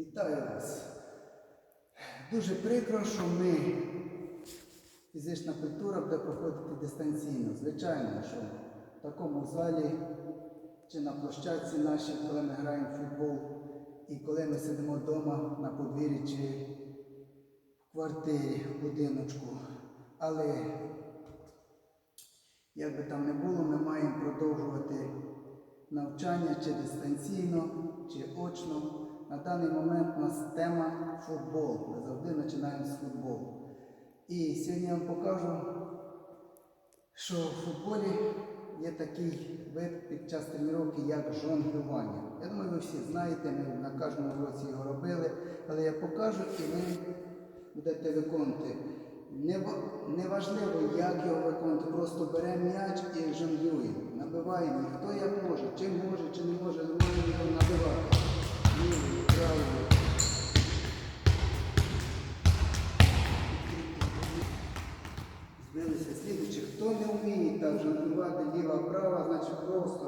Вітаю вас. Дуже прикро, що ми, фізична культура, буде проходити дистанційно. Звичайно, що в такому залі чи на площадці нашій, коли ми граємо в футбол, і коли ми сидимо вдома на подвір'ї чи в квартирі, в будиночку. Але як би там не було, ми маємо продовжувати навчання чи дистанційно, чи очно. На даний момент у нас тема футбол. Ми завжди починаємо з футболу. І сьогодні я вам покажу, що в футболі є такий вид під час тренування, як жонглювання. Я думаю, ви всі знаєте, ми на кожному році його робили, але я покажу і ви будете виконувати. Нева- Неважливо, як його виконувати, просто беремо м'яч і жонглюємо. Набиваємо, хто як може, чи може, чи не може, можемо його набивати. Так жонглювати ліва-права, значить просто.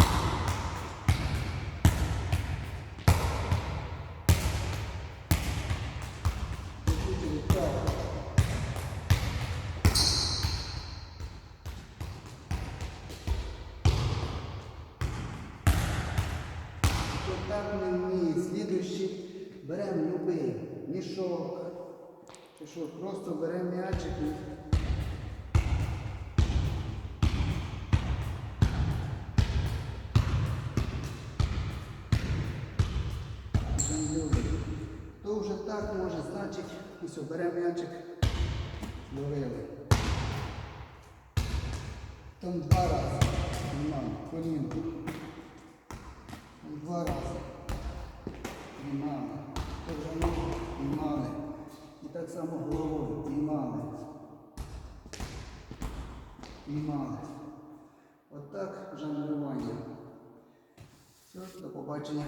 Слідуючий беремо любий мішок. Чи просто беремо м'ячик і жонглюємо. Хто вже так може, значить, ось беремо м'ячик, зловили. Там два рази. Знімаємо, коліно. Там Два рази. То вже. І так само головою знімали. Знімали. Отак жонглювання. Все, до побачення.